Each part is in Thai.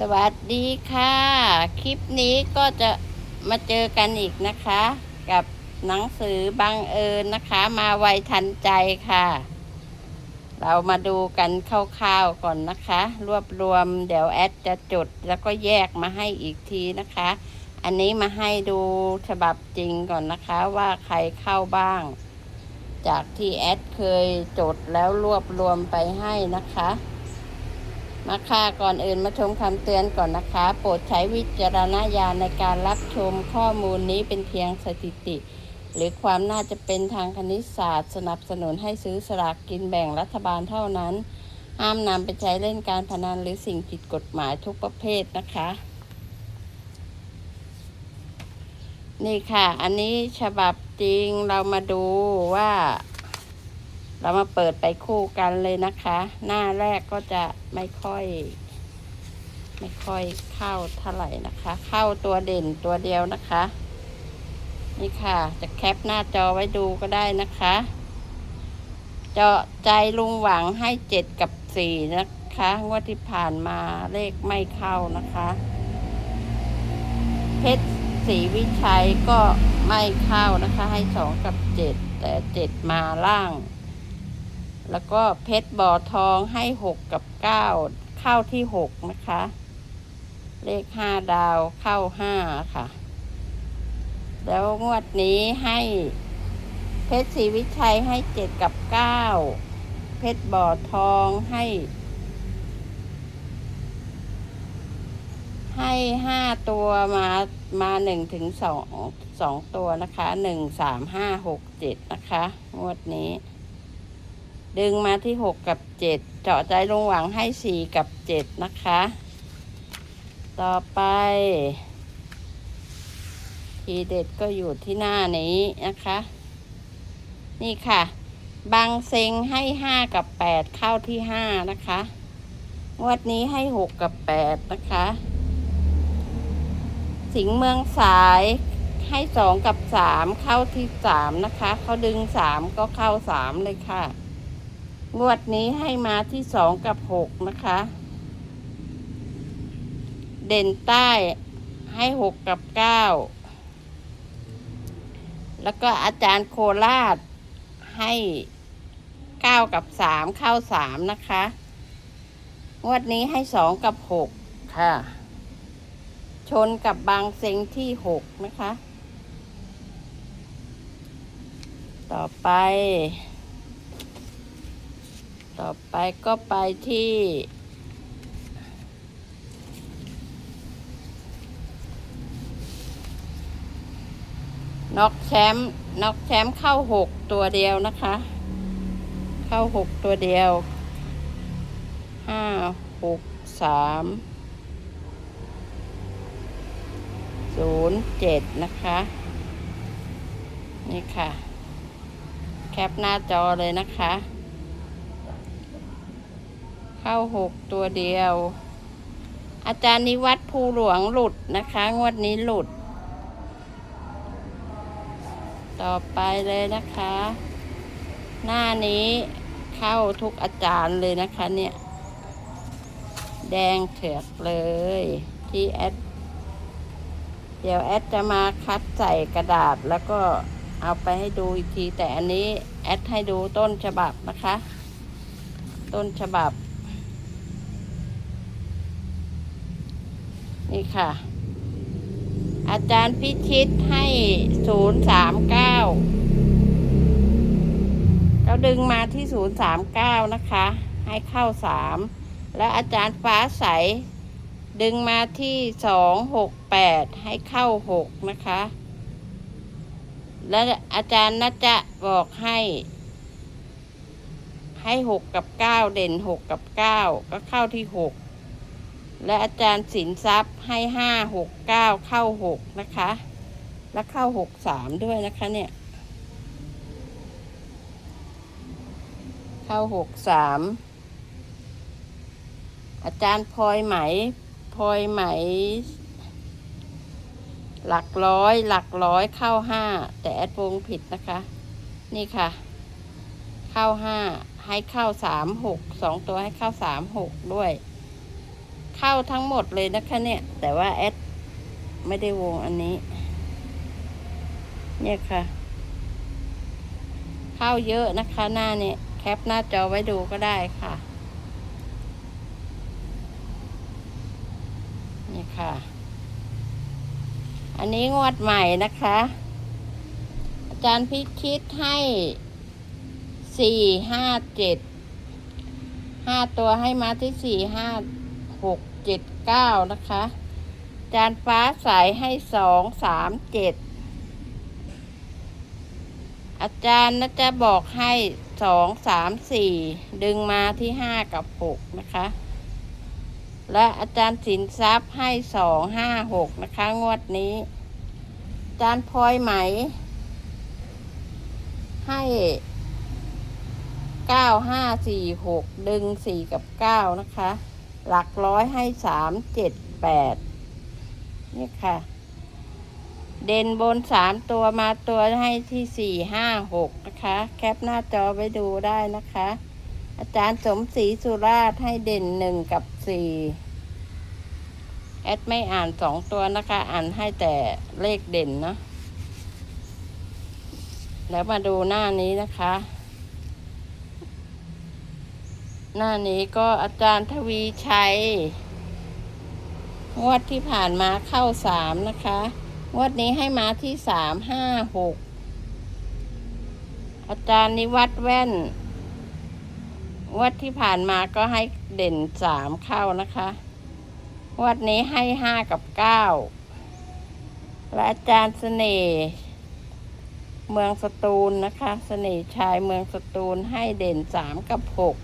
สวัสดีค่ะ คลิปนี้ก็จะมาเจอกันอีกนะคะ กับหนังสือบังเอิญนะคะ มาไวทันใจค่ะ เรามาดูกันคร่าวๆก่อนนะคะ รวบรวมเดี๋ยวแอดจะจดแล้วก็แยกมาให้อีกทีนะคะ อันนี้มาให้ดูฉบับจริงก่อนนะคะว่าใครเข้าบ้าง จากที่แอดเคยจดแล้วรวบรวมไปให้นะคะ มาค่ะก่อนอื่นมาชมคำเตือนก่อนนะคะ โปรดใช้วิจารณญาณในการรับชมข้อมูลนี้เป็นเพียงสถิติ หรือความน่าจะเป็นทางคณิตศาสตร์ สนับสนุนให้ซื้อสลากกินแบ่งรัฐบาลเท่านั้น ห้ามนำไปใช้เล่นการพนันหรือสิ่งผิดกฎหมายทุกประเภทนะคะ นี่ค่ะ อันนี้ฉบับจริงเรามาดูว่า เรามาเปิดไปคู่กันเลยนะคะ หน้าแรกก็จะไม่ค่อย ไม่ค่อยเข้าเท่าไหร่นะคะ เข้าตัวเด่นตัวเดียวนะคะ นี่ค่ะ จะแคปหน้าจอไว้ดูก็ได้นะคะเจาะใจลุงหวังให้เจ็ดกับสี่นะคะงวดที่ผ่านมาเลขไม่เข้านะคะ เพชรศรีวิชัยก็ไม่เข้านะคะ ให้สองกับเจ็ดแต่เจ็ดมาล่าง แล้วก็เพชรบ่อทองให้หกกับเก้าเข้าที่หกนะคะ เลขห้าดาวเข้าห้าค่ะ แล้วงวดนี้ให้เพชรศรีวิชัยให้เจ็ดกับเก้าเพชรบ่อทองให้ ให้ห้าตัวมามาหนึ่งถึงสองสองตัวนะคะหนึ่งสามห้าหกเจ็ดนะคะ งวดนี้ ดึงมาที่หกกับเจ็ดเจาะใจลงหวังให้สี่กับเจ็ดนะคะ ต่อไป ทีเด็ดก็อยู่ที่หน้านี้นะคะ นี่ค่ะ บางเซงให้ห้ากับแปดเข้าที่ห้านะคะ งวดนี้ให้หกกับแปดนะคะ สิงเมืองสายให้สองกับสามเข้าที่สามนะคะ เขาดึงสามก็เข้าสามเลยค่ะ งวดนี้ให้มาที่สองกับหกนะคะ เด่นใต้ให้หกกับเก้าแล้วก็อาจารย์โคราชให้เก้ากับสามเข้าสามนะคะ งวดนี้ให้สองกับหกค่ะ ชนกับบางเซ็งที่หกนะคะ ต่อไป ต่อไปก็ไปที่น็อกแชมป์น็อกแชมป์เข้าหกตัวเดียวนะคะ เข้าหกตัวเดียวห้าหกสามศูนย์เจ็ดนะคะ นี่ค่ะ แคปหน้าจอเลยนะคะ เข้าหกตัวเดียว อาจารย์นิวัฒน์ภูหลวงหลุดนะคะ งวดนี้หลุด ต่อไปเลยนะคะ หน้านี้เข้าทุกอาจารย์เลยนะคะเนี่ย แดงเถือกเลย ที่แอด เดี๋ยวแอดจะมาคัดใส่กระดาษแล้วก็เอาไปให้ดูอีกทีแต่อันนี้แอดให้ดูต้นฉบับนะคะ ต้นฉบับ นี่ค่ะ อาจารย์พิชิตให้ศูนย์สามเก้าเราดึงมาที่ศูนย์สามเก้านะคะ ให้เข้าสามแล้วอาจารย์ฟ้าใส ดึงมาที่สองหกแปดให้เข้าหกนะคะ แล้วอาจารย์น่าจะบอกให้ให้หกกับเก้าเด่นหกกับเก้าก็เข้าที่หก และอาจารย์สินทรัพย์ให้ห้าหกเก้าเข้าหกนะคะ และเข้าหกสามด้วยนะคะเนี่ย เข้าหกสามอาจารย์พลอยไหมพลอยไหม หลักร้อย หลักร้อยเข้าห้าแต่แอดวงผิดนะคะ นี่ค่ะ เข้าห้าให้เข้าสามหกสองตัวให้เข้าสามหกด้วย เข้าทั้งหมดเลยนะคะเนี่ย แต่ว่าแอดไม่ได้วงอันนี้ เนี่ยค่ะ เข้าเยอะนะคะหน้าเนี่ยแคปหน้าจอไว้ดูก็ได้ค่ะ นี่ค่ะ อันนี้งวดใหม่นะคะ อาจารย์พิคิดให้สี่ห้าเจ็ดห้าตัวให้มาที่สี่ห้า หกเจ็ดเก้านะคะ จารย์ฟ้าใสให้สองสามเจ็ดอาจารย์นะจะบอกให้สองสามสี่ดึงมาที่ห้ากับหกนะคะ และอาจารย์สินทรัพย์ให้สองห้าหกนะคะ งวดนี้ อาจารย์พลอยไหม ให้เก้าห้าสี่หกดึงสี่กับเก้านะคะ หลักร้อยให้สามเจ็ดแปดนี่ค่ะ เด่นบนสามตัวมาตัวให้ที่สี่ห้าหกนะคะ แคปหน้าจอไว้ดูได้นะคะ อาจารย์สมศรีสุราชให้เด่นหนึ่งกับสี่แอดไม่อ่านสองตัวนะคะ อ่านให้แต่เลขเด่นเนาะแล้วมาดูหน้านี้นะคะ หน้านี้ก็อาจารย์ทวีชัย งวดที่ผ่านมาเข้าสามนะคะ งวดนี้ให้มาที่สามห้าหกอาจารย์นิวัตแว่น งวดที่ผ่านมาก็ให้เด่นสามเข้านะคะ งวดนี้ให้ห้ากับเก้าและอาจารย์เสน่ห์เมืองสตูลนะคะ เสน่ห์ชายเมืองสตูลให้เด่นสามกับหก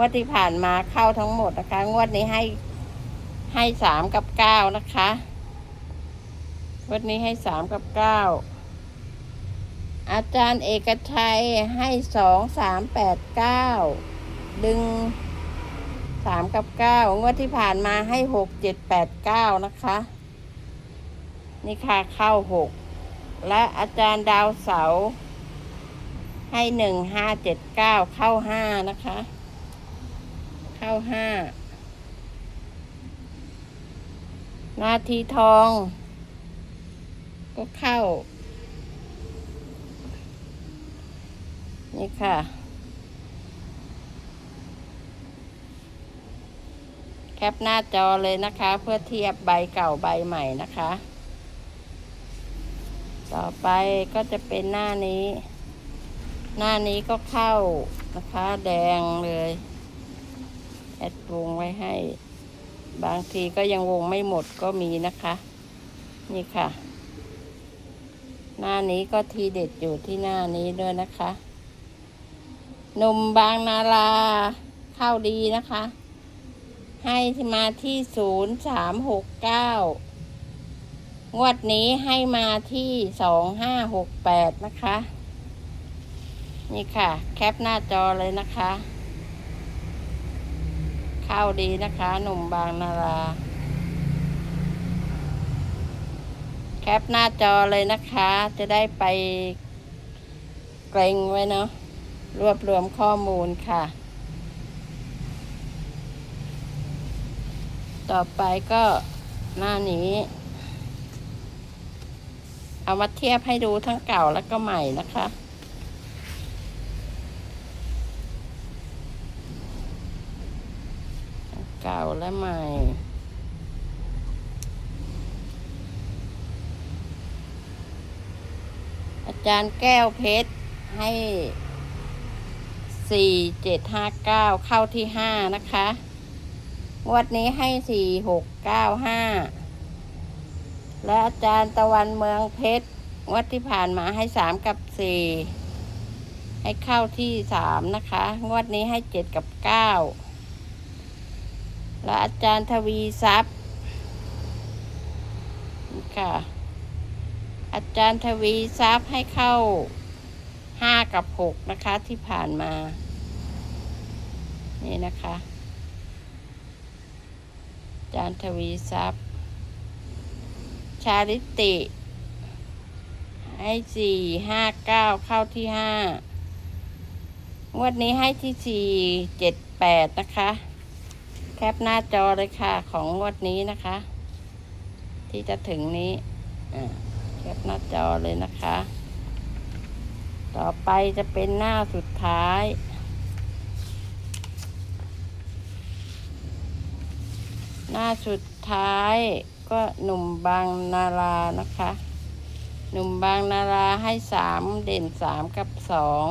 งวดที่ผ่านมาเข้าทั้งหมดนะคะ งวดนี้ให้ให้สามกับเก้านะคะงวดนี้ให้สามกับเก้าอาจารย์เอกชัยให้สองสามแปดเก้าดึงสามกับเก้างวดที่ผ่านมาให้หกเจ็ดแปดเก้านะคะ นี่ค่ะเข้าหกและอาจารย์ดาวเสาให้หนึ่งห้าเจ็ดเก้าเข้าห้านะคะ เข้าห้านาทีทอง ก็เข้า นี่ค่ะ แคปหน้าจอเลยนะคะ เพื่อเทียบใบเก่าใบใหม่นะคะ ต่อไปก็จะเป็นหน้านี้ หน้านี้ก็เข้านะคะ แดงเลย แอดวงไว้ให้ บางทีก็ยังวงไม่หมดก็มีนะคะ นี่ค่ะ หน้านี้ก็ทีเด็ดอยู่ที่หน้านี้ด้วยนะคะนุ่มบางนาราเข้าดีนะคะ ให้มาที่ศูนย์สามหกเก้างวดนี้ให้มาที่สองห้าหกแปดนะคะ นี่ค่ะ แคปหน้าจอเลยนะคะ ข้าดีนะคะหนุ่มบางนารา แคปหน้าจอเลยนะคะ จะได้ไปเกรงไว้เนาะรวบรวมข้อมูลค่ะ ต่อไปก็หน้านี้ เอามาเทียบให้ดูทั้งเก่าแล้วก็ใหม่นะคะ ก่าและใหม่ อาจารย์แก้วเพชรให้สี่เจ็ดห้าเก้าเข้าที่ห้านะคะงวดนี้ให้สี่หกเก้าห้าและอาจารย์ตะวันเมืองเพชรงวดที่ผ่านมาให้สามกับสี่ให้เข้าที่สามนะคะ งวดนี้ให้เจ็ดกับเก้า และอาจารย์ทวีทรัพย์ค่ะ อาจารย์ทวีทรัพย์ให้เข้าห้ากับหกนะคะที่ผ่านมา นี่นะคะ อาจารย์ทวีทรัพย์ ชาลิติ ให้สี่ห้าเก้าเข้าที่ห้างวดนี้ให้ที่สี่เจ็ดแปดนะคะ แคปหน้าจอเลยค่ะ ของงวดนี้นะคะ ที่จะถึงนี้แคปหน้าจอเลยนะคะ ต่อไปจะเป็นหน้าสุดท้าย หน้าสุดท้ายก็หนุ่มบางนารานะคะ หนุ่มบางนาราให้สามเด่นสามกับสอง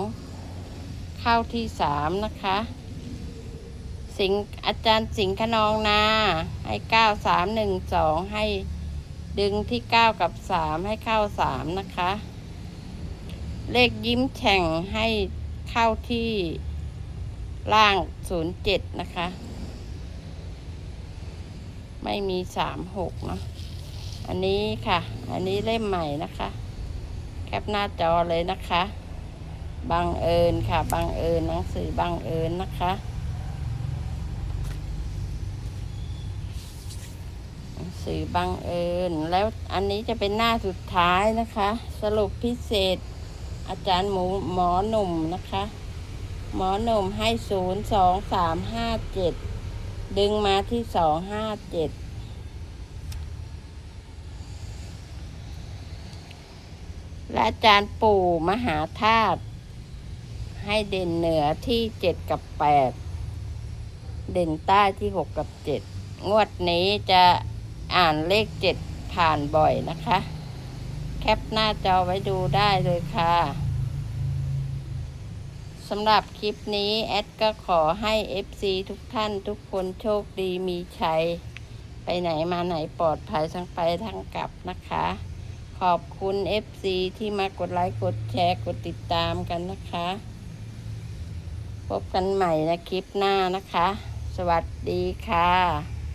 เข้าที่สามนะคะ สิงอาจารย์สิงห์ขนองนา ให้เก้าสามหนึ่งสองให้ดึงที่เก้ากับสามให้เข้าสามนะคะ เลขยิ้มแฉ่งให้เข้าที่ล่างศูนย์เจ็ดนะคะ ไม่มีสามหกเนาะอันนี้ค่ะ อันนี้เล่มใหม่นะคะ แคปหน้าจอเลยนะคะ บังเอิญค่ะ บังเอิญหนังสือบังเอิญนะคะ หนัง สือบังเอิญ แล้วอันนี้จะเป็นหน้าสุดท้ายนะคะ สรุปพิเศษ อาจารย์หมูหมอหนุ่มนะคะ หมอหนุ่มให้ศูนย์สองสามห้าเจ็ดดึงมาที่สองห้าเจ็ดและอาจารย์ปู่มหาธาตุให้เด่นเหนือที่เจ็ดกับแปดเด่นใต้ที่หกกับเจ็ดงวดนี้จะ อ่านเลขเจ็ดผ่านบ่อยนะคะ แคปหน้าจอไว้ดูได้เลยค่ะสำหรับคลิปนี้ แอดก็ขอให้ FC ทุกท่านทุกคนโชคดีมีชัย ไปไหนมาไหนปลอดภัยทั้งไปทั้งกลับนะคะ ขอบคุณ FC ที่มากดไลค์กดแชร์กดติดตามกันนะคะ พบกันใหม่ในคลิปหน้านะคะ สวัสดีค่ะ